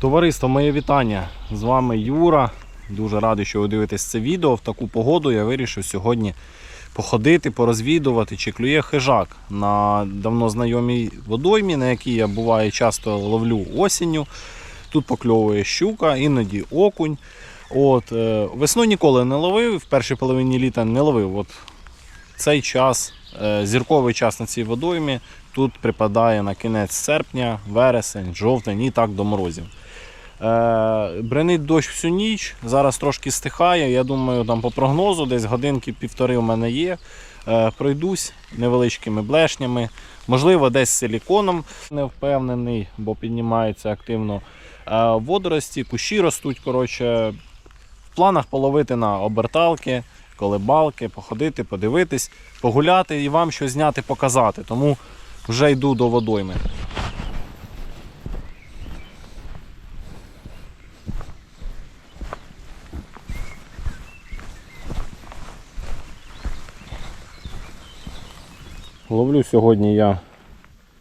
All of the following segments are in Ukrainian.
Товариство, моє вітання. З вами Юра. Дуже радий, що ви дивитесь це відео. В таку погоду я вирішив сьогодні походити, порозвідувати, чи клює хижак на давно знайомій водоймі, на якій я буває часто ловлю осінню. Тут покльовує щука, іноді окунь. От, е, весну ніколи не ловив, в першій половині літа не ловив. От цей час, е, зірковий час на цій водоймі, тут припадає на кінець серпня, вересень, жовтень і так до морозів. Е, бренить дощ всю ніч, зараз трошки стихає. Я думаю, там по прогнозу десь годинки півтори у мене є. Е, пройдусь невеличкими блешнями, можливо, десь силіконом не впевнений, бо піднімається активно. Е, водорості, кущі ростуть. Коротше, в планах половити на оберталки, колебалки, походити, подивитись, погуляти і вам щось зняти, показати. Тому вже йду до водойми. Ловлю сьогодні я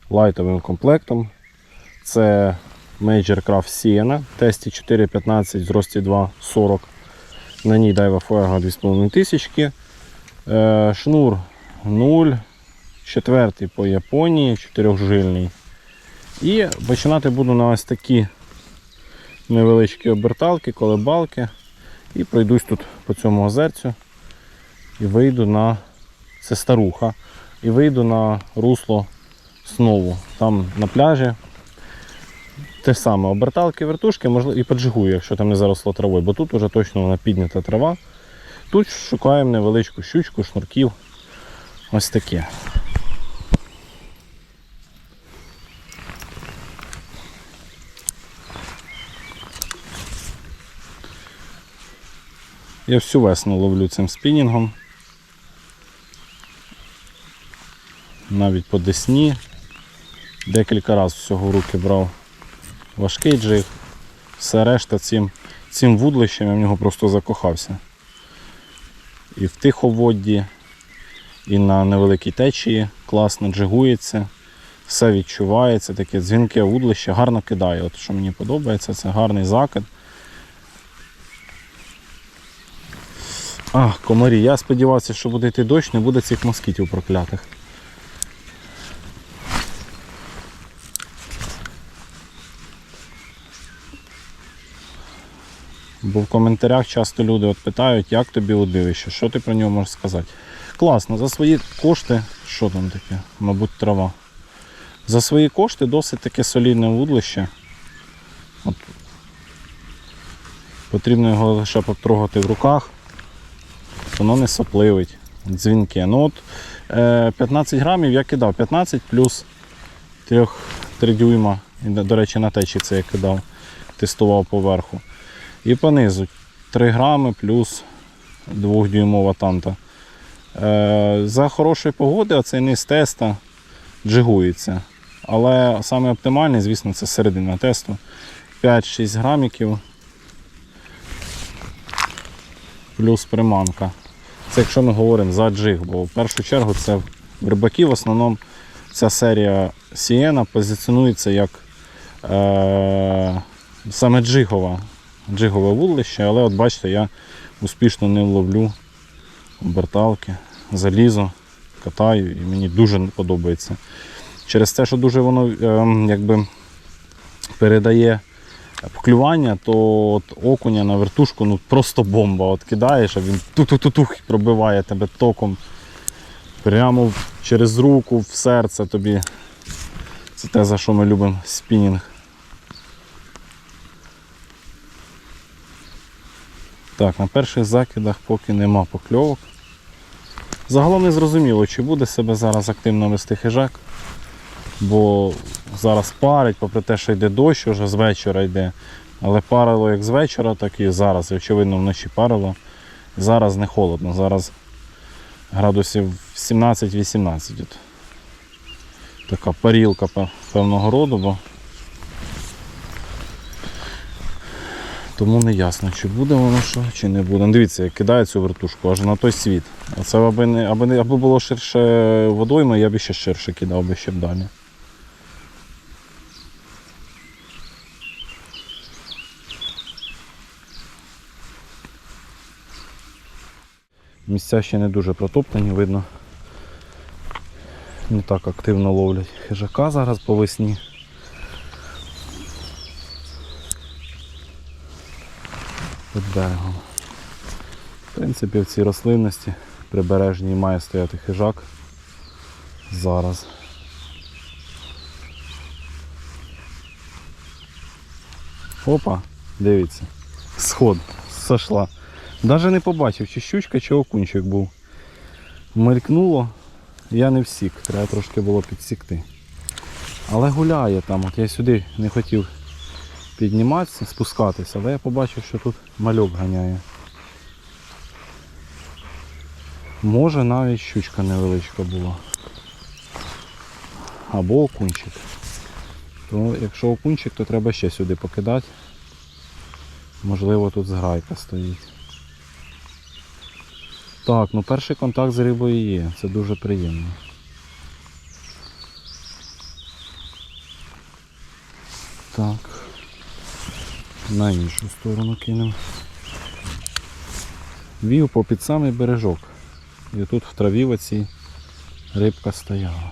лайтовим комплектом. Це Major Craft Sienna, тесті 4.15, зрості 2.40. На ній Daiwa Fuego 2500. Е, шнур 0, четвертий по Японії, чотирьохжильний. І починати буду на ось такі невеличкі оберталки, колебалки. І пройдусь тут по цьому озерцю і вийду на це старуха. І вийду на русло знову. Там на пляжі. Те саме, оберталки, вертушки, можливо, і поджигую, якщо там не заросло травою, бо тут вже точно вона піднята трава. Тут шукаємо невеличку щучку, шнурків. Ось таке. Я всю весну ловлю цим спінінгом. Навіть по десні. Декілька разів всього в руки брав важкий джиг. Все решта цим, цим вудлищем я в нього просто закохався. І в тиховодді, і на невеликій течії класно джигується, все відчувається, таке дзвінке вудлище, гарно кидає. От що мені подобається, це гарний закид. А, комарі, я сподівався, що буде йти дощ, не буде цих москітів проклятих. Бо в коментарях часто люди от питають, як тобі удивище, що ти про нього можеш сказати. Класно, за свої кошти, що там таке? Мабуть, трава. За свої кошти досить таке солідне вудлище. От. Потрібно його лише потрогати в руках. Воно не сопливить, дзвінке. Ну от е, 15 грамів я кидав, 15 плюс 3, 3 дюйма. До речі, на течі це я кидав, тестував поверху. І понизу 3 грами плюс 2-дюймова танта. Е, за хорошої погоди оцей низ теста джигується. Але саме оптимальний, звісно, це середина тесту. 5-6 граміків плюс приманка. Це якщо ми говоримо за джиг, бо в першу чергу це в рибаки в основному ця серія Сієна позиціонується як е, саме джигова джигове вудлище, але от бачите, я успішно не ловлю оберталки, залізо, катаю і мені дуже подобається. Через те, що дуже воно е, якби передає поклювання, то от окуня на вертушку ну просто бомба. От кидаєш, а він ту-ту-ту-тух пробиває тебе током прямо через руку, в серце тобі. Це те, за що ми любимо спінінг. Так, на перших закидах поки нема покльовок. Загалом не зрозуміло, чи буде себе зараз активно вести хижак, бо зараз парить, попри те, що йде дощ, вже з вечора йде. Але парило як з вечора, так і зараз. І, очевидно, вночі парило. Зараз не холодно, зараз градусів 17-18. От. Така парілка певного роду, бо Тому не ясно, чи буде воно що, чи не буде. Ну, дивіться, як кидає цю вертушку, аж на той світ. А це аби не, аби не, аби було ширше водойми, я б ще ширше кидав би ще б далі. Місця ще не дуже протоптані, видно. Не так активно ловлять хижака зараз по весні. Берегом. В принципі, в цій рослинності прибережній має стояти хижак зараз. Опа, дивіться. Сход сошла. Навіть не побачив, чи щучка, чи окунчик був. Мелькнуло, я не всік, треба трошки було підсікти. Але гуляє там, от я сюди не хотів підніматися, спускатися, але я побачив, що тут мальок ганяє. Може навіть щучка невеличка була. Або окунчик. То якщо окунчик, то треба ще сюди покидати. Можливо тут зграйка стоїть. Так, ну перший контакт з рибою є, це дуже приємно. Так. На іншу сторону кинемо. Вів по під самий бережок. І тут в траві в оцій рибка стояла.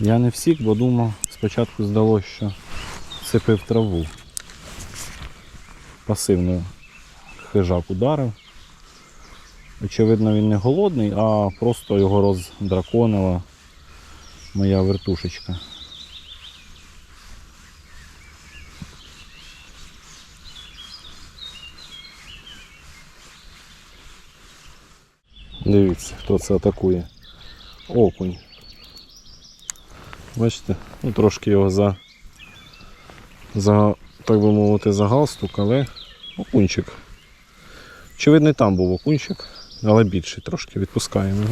Я не всік, бо думав, спочатку здалося, що сипив траву. Пасивно хижак ударив. Очевидно, він не голодний, а просто його роздраконила моя вертушечка. Дивіться, хто це атакує. Окунь. Бачите, ну трошки його за, за так би мовити, за галстук, але окунчик. Очевидно, там був окунчик, але більший трошки. Відпускаємо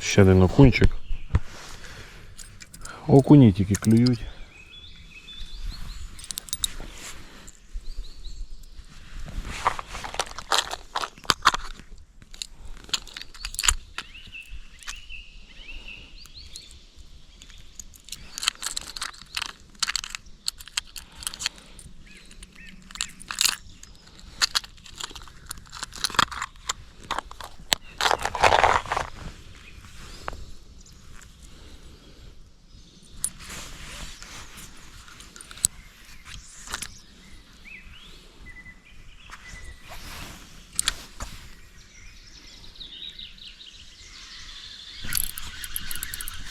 Ще один окунчик. Окуні тільки клюють.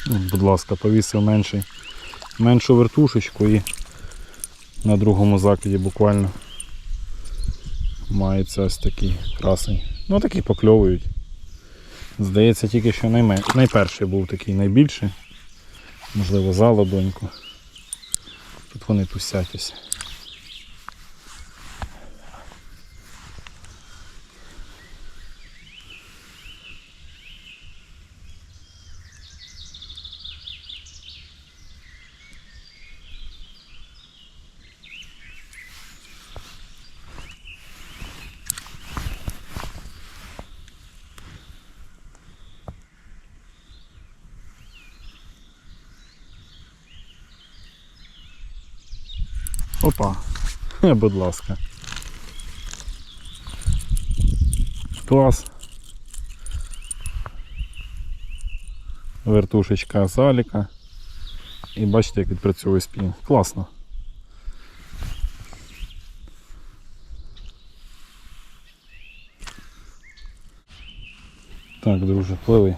Ну, Будь ласка, повісив менший, меншу вертушечку і на другому закиді буквально мається ось такий красень. Ну такі покльовують. Здається, тільки що найме... найперший був такий найбільший. Можливо, за ладоньку. Тут вони тусять ось. Опа. Будь ласка. Клас. Вертушечка заліка. І бачите, як відпрацьовує спін. Класно. Так, друже, пливи.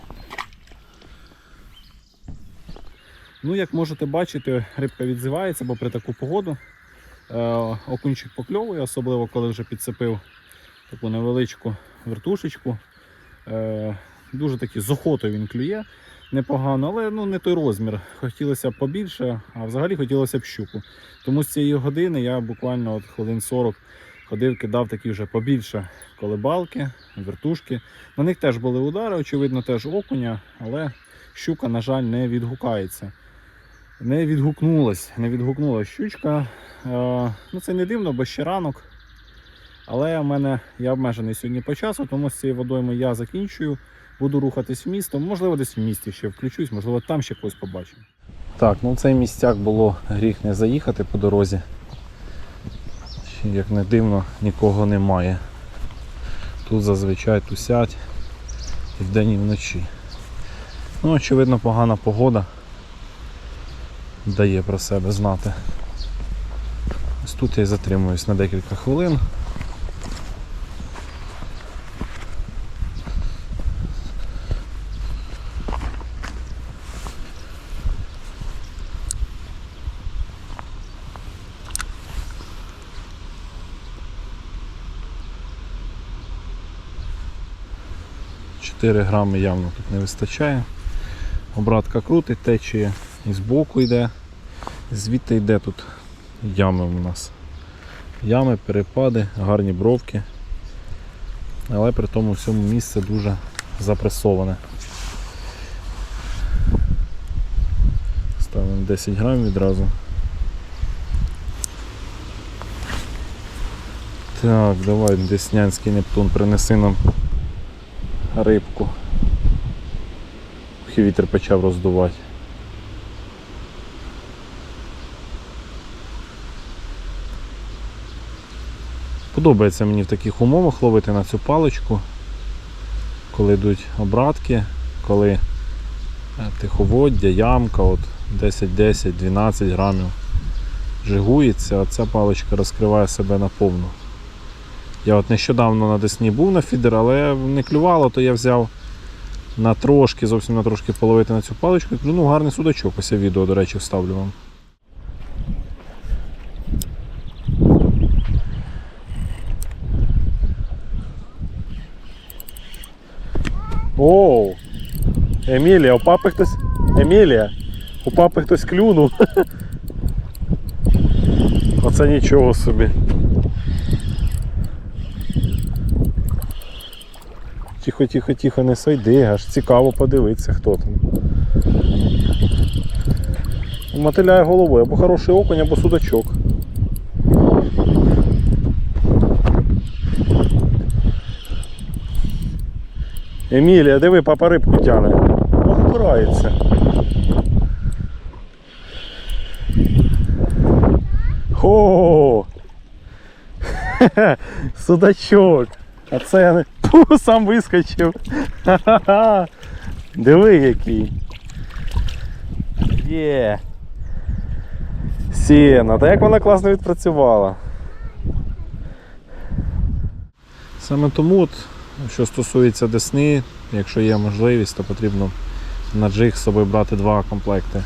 Ну, як можете бачити, рибка відзивається, бо при таку погоду е, окунчик покльовує, особливо коли вже підцепив таку невеличку вертушечку. Е, дуже таки з охотою він клює. непогано, але ну, не той розмір. Хотілося б побільше, а взагалі хотілося б щуку. Тому з цієї години я буквально от хвилин 40 ходив, кидав такі вже побільше колебалки, вертушки. На них теж були удари, очевидно, теж окуня, але щука, на жаль, не відгукається. Не відгукнулась, не відгукнулась щучка. Е, ну це не дивно, бо ще ранок. Але в мене я обмежений сьогодні по часу, тому з цією водойми я закінчую. Буду рухатись в місто. Можливо, десь в місті ще включусь, можливо, там ще когось побачу. Так, ну цей містяк було гріх не заїхати по дорозі. Як не дивно, нікого немає. Тут зазвичай тусять і вдень, і вночі. Ну, очевидно, погана погода дає про себе знати. Ось тут я затримуюсь на декілька хвилин. Чотири грами явно тут не вистачає. Обратка крутить, течія і збоку йде. Звідти йде тут ями у нас. Ями, перепади, гарні бровки. Але при тому всьому місце дуже запресоване. Ставимо 10 грамів відразу. Так, давай Деснянський Нептун принеси нам рибку. Вітер почав роздувати. Подобається мені в таких умовах ловити на цю паличку, коли йдуть обратки, коли е, тиховоддя, ямка, от 10-10, 12 грамів жигується, а ця паличка розкриває себе наповну. Я от нещодавно на Десні був на фідер, але не клювало, то я взяв на трошки, зовсім на трошки половити на цю паличку. і клюнув гарний судачок. Ось я відео, до речі, вставлю вам. Оу! Емілія, у папи хтось. Емілія! У папи хтось клюнув. Оце нічого собі. Тихо, тихо, тихо, не сойди, аж цікаво подивитися, хто там. Мотиляє головою, або хороший окунь, або судачок. Емілія, диви, папа рибку тяне. Ох, впирається. О! Судачок. А це я не Пу, сам вискочив. Ха-ха-ха. Диви який. Є. Сіна, та як вона класно відпрацювала. Саме тому, от, що стосується десни, якщо є можливість, то потрібно на джиг з собою брати два комплекти.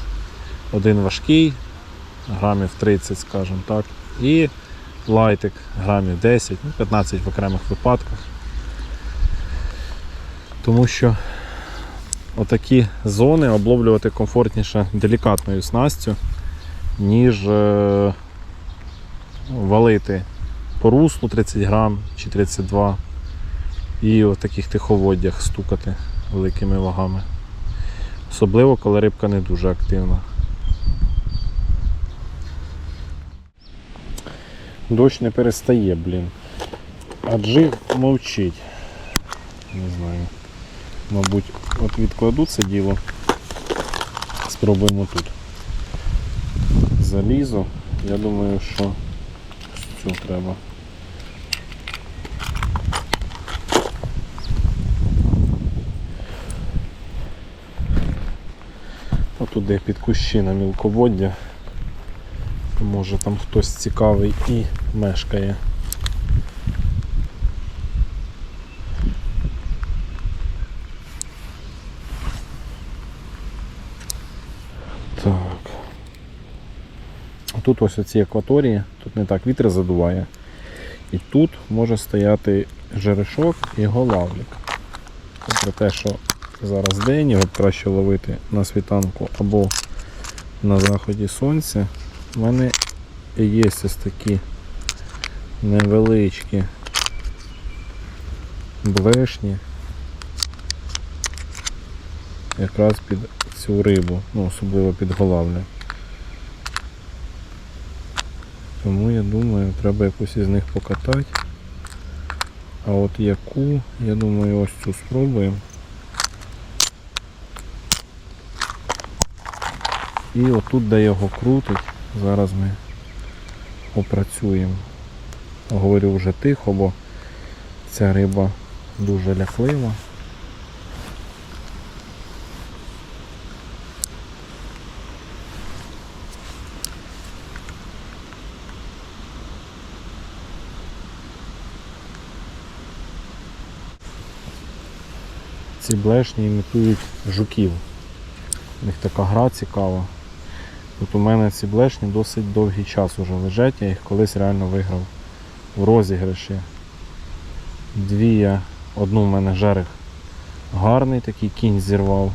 Один важкий, грамів 30, скажімо так, і лайтик грамів 10, ну, 15 в окремих випадках. Тому що отакі зони обловлювати комфортніше делікатною снастю, ніж е, валити по руслу 30 грам чи 32 і в таких тиховоддях стукати великими вагами. Особливо, коли рибка не дуже активна. Дощ не перестає, блін. А мовчить. Не знаю. Мабуть, от відкладу це діло. Спробуємо тут. Залізо. Я думаю, що цю треба. Отуди під кущі на мілководдя. Може там хтось цікавий і мешкає. Так. Тут ось оці акваторії, тут не так вітер задуває. І тут може стояти жерешок і голавлік. Про те, що зараз день, його краще ловити на світанку або на заході сонця. У мене є ось такі невеличкі блешні. Якраз під цю рибу, ну особливо під голавлю. Тому я думаю, треба якусь із них покатати. А от яку, я думаю, ось цю спробуємо. І отут, де його крутить, зараз ми опрацюємо. Говорю вже тихо, бо ця риба дуже ляхлива. Ці блешні імітують жуків. У них така гра цікава. От у мене ці блешні досить довгий час вже лежать, я їх колись реально виграв в розіграші. Дві я, одну в мене жерех гарний такий кінь зірвав.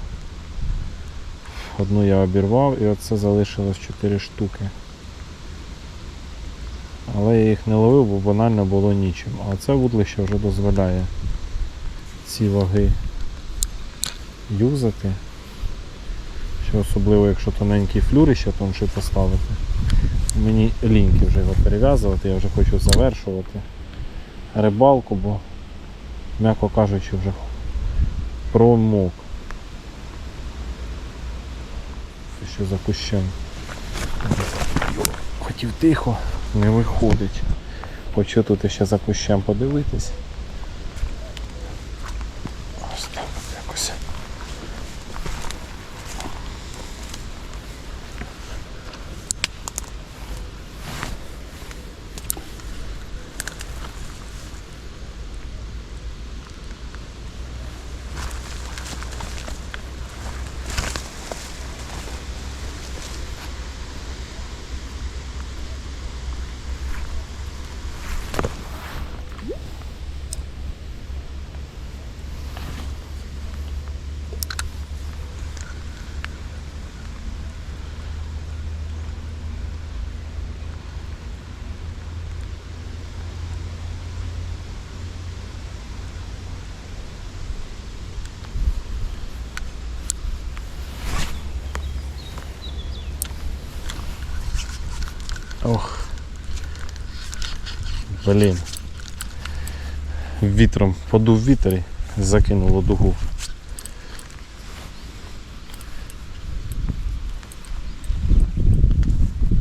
Одну я обірвав і оце залишилось 4 штуки. Але я їх не ловив, бо банально було нічим. А це вудлище вже дозволяє ці ваги юзати. Ще особливо, якщо тоненький флюрище тонший поставити. Мені ліньки вже його перев'язувати, я вже хочу завершувати рибалку, бо, м'яко кажучи, вже промок. Що за кущем. Хотів тихо, не виходить. Хочу тут ще за кущем подивитись. Ось так якось. Блін. Вітром подув вітер і закинуло дугу.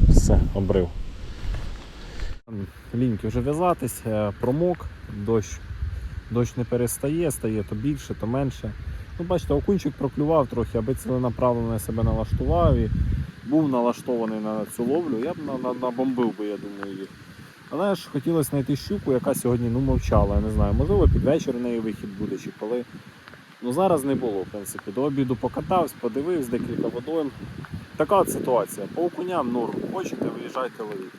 Все, обрив. Ліньки вже в'язатись, е, промок, дощ. Дощ не перестає, стає то більше, то менше. Ну, бачите, окунчик проклював трохи, аби ціленаправлено себе налаштував і був налаштований на цю ловлю, я б на- на- набомбив би, я думаю, їх. Але ж хотілося знайти щуку, яка сьогодні ну, мовчала. Я не знаю, можливо, під вечір у неї вихід буде чи коли. Ну зараз не було, в принципі. До обіду покатався, подивився декілька водойм. Така от ситуація. По окуням норм. Хочете, виїжджайте ловіть.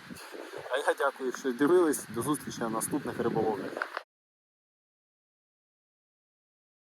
А я дякую, що дивились. До зустрічі на наступних риболовлях.